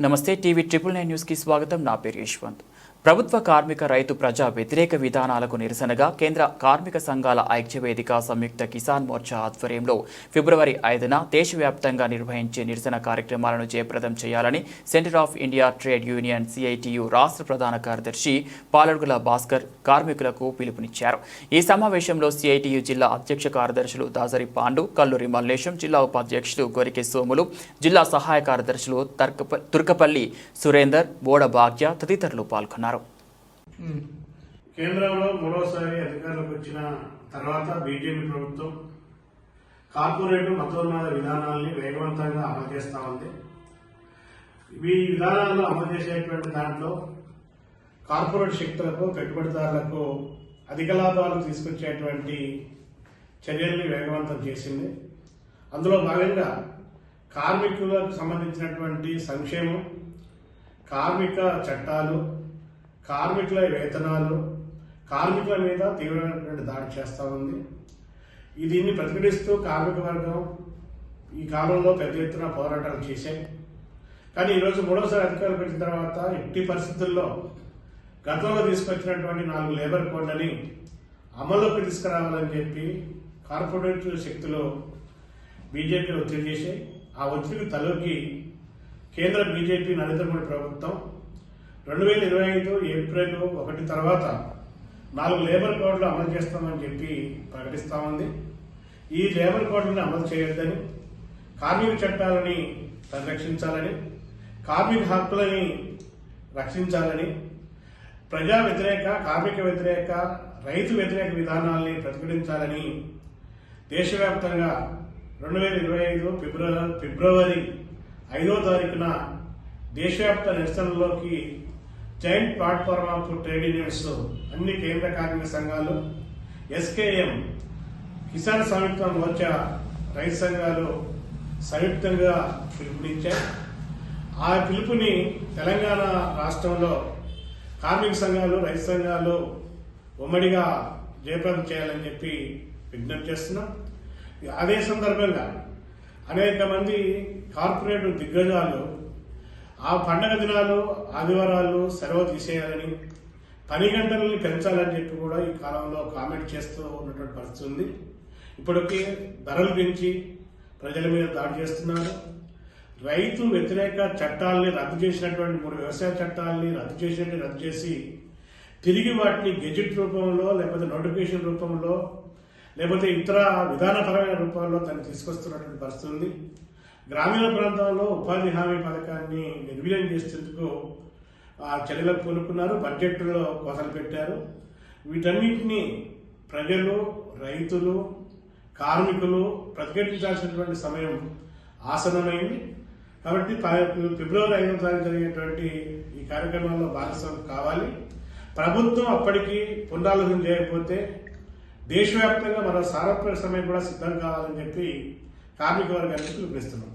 నమస్తే TV triple nine న్యూస్కి స్వాగతం. నా పేరు యశ్వంత్. ప్రభుత్వ కార్మిక రైతు ప్రజా వ్యతిరేక విధానాలకు నిరసనగా కేంద్ర కార్మిక సంఘాల ఐక్యవేదిక సంయుక్త కిసాన్ మోర్చా ఆధ్వర్యంలో ఫిబ్రవరి ఐదున దేశవ్యాప్తంగా నిర్వహించే నిరసన కార్యక్రమాలను జయప్రదం చేయాలని centre of India trade union CITU రాష్ట్ర ప్రధాన కార్యదర్శి పాలడుగుల భాస్కర్ కార్మికులకు పిలుపునిచ్చారు. ఈ సమావేశంలో సిఐటియు జిల్లా అధ్యక్ష కార్యదర్శులు దాసరి పాండు కల్లూరి మల్లేశం జిల్లా ఉపాధ్యక్షులు గొరికె సోములు జిల్లా సహాయ కార్యదర్శులు తర్కప తుర్కపల్లి సురేందర్ బోడ భాగ్య తదితరులు పాల్గొన్నారు. కేంద్రంలో మూడోసారి అధికారంలోకి వచ్చిన తర్వాత బీజేపీ ప్రభుత్వం కార్పొరేట్ మతోన్మాద విధానాల్ని వేగవంతంగా అమలు చేస్తా ఉంది. ఈ విధానాలను అమలు చేసేటువంటి దాంట్లో కార్పొరేట్ శక్తులకు పెట్టుబడిదారులకు అధిక లాభాలు తీసుకొచ్చేటువంటి చర్యల్ని వేగవంతం చేసింది. అందులో భాగంగా కార్మికులకు సంబంధించినటువంటి సంక్షేమం కార్మిక చట్టాలు కార్మికుల వేతనాలు. కార్మికుల మీద తీవ్రమైనటువంటి దాడి చేస్తూ ఉంది. దీన్ని ప్రతిఘటిస్తూ కార్మిక వర్గం ఈ కాలంలో పెద్ద ఎత్తున పోరాటాలు చేశాయి. కానీ ఈరోజు మూడోసారి అధికారులు పెట్టిన తర్వాత ఎట్టి పరిస్థితుల్లో గతంలో తీసుకొచ్చినటువంటి నాలుగు లేబర్ కోడ్లని అమల్లోకి తీసుకురావాలని చెప్పి కార్పొరేట్ శక్తులు బీజేపీ ఒత్తిడి చేశాయి. ఆ ఒత్తిడికి తలొగ్గి కేంద్ర బీజేపీ నరేంద్ర మోడీ ప్రభుత్వం రెండు వేల ఇరవై ఐదు ఏప్రిల్ ఒకటి తర్వాత నాలుగు లేబర్ కోడ్లు అమలు చేస్తామని చెప్పి ప్రకటిస్తా ఉంది. ఈ లేబర్ కోడ్లను అమలు చేయొద్దని కార్మిక చట్టాలని పరిరక్షించాలని కార్మిక హక్కులని రక్షించాలని ప్రజా వ్యతిరేక కార్మిక వ్యతిరేక రైతు వ్యతిరేక విధానాల్ని ప్రతిఘటించాలని దేశవ్యాప్తంగా రెండు వేల ఇరవై ఐదు ఫిబ్రవరి ఫిబ్రవరి ఐదో తారీఖున దేశవ్యాప్త నిరసనలోకి joint platform of trade unions అన్ని కేంద్ర కార్మిక సంఘాలు ఎస్కేఎం కిసాన్ సంయుక్త మోర్చా రైతు సంఘాలు సంయుక్తంగా పిలుపునిచ్చాయి. ఆ పిలుపుని తెలంగాణ రాష్ట్రంలో కార్మిక సంఘాలు రైతు సంఘాలు ఉమ్మడిగా జయప్రదం చేయాలని చెప్పి విజ్ఞప్తి చేస్తున్నాం. అదే సందర్భంగా అనేక మంది కార్పొరేట్ దిగ్గజాలు ఆ పండగ దినాలు ఆదివారాలు సెలవు తీసేయాలని పని గంటలని పెంచాలని చెప్పి కూడా ఈ కాలంలో కామెంట్ చేస్తూ ఉన్నటువంటి పరిస్థితి ఉంది. ఇప్పటికే ధరలు పెంచి ప్రజల మీద దాడి చేస్తున్నారు. రైతు వ్యతిరేక చట్టాలని రద్దు చేసినటువంటి మూడు వ్యవసాయ చట్టాలని రద్దు చేసినట్టు రద్దు చేసి తిరిగి వాటిని గెజెట్ రూపంలో లేకపోతే నోటిఫికేషన్ రూపంలో లేకపోతే ఇతర విధానపరమైన రూపాల్లో తను తీసుకొస్తున్నటువంటి పరిస్థితి ఉంది. గ్రామీణ ప్రాంతాల్లో ఉపాధి హామీ పథకాన్ని నిర్వీర్యం చేసేందుకు ఆ చర్యలకు కోలుకున్నారు బడ్జెట్లో కోతలు పెట్టారు. వీటన్నిటిని ప్రజలు రైతులు కార్మికులు ప్రతిఘటించాల్సినటువంటి సమయం ఆసనమైంది కాబట్టి ఫిబ్రవరి ఐదవ తారీఖు జరిగేటువంటి ఈ కార్యక్రమంలో భాగస్వామి కావాలి. ప్రభుత్వం అప్పటికి పునరాలోచన చేయకపోతే దేశవ్యాప్తంగా మరో సారప్రక సమయం కూడా సిద్ధం కావాలని చెప్పి కార్మిక వర్గానికి పిలుపునిస్తున్నాం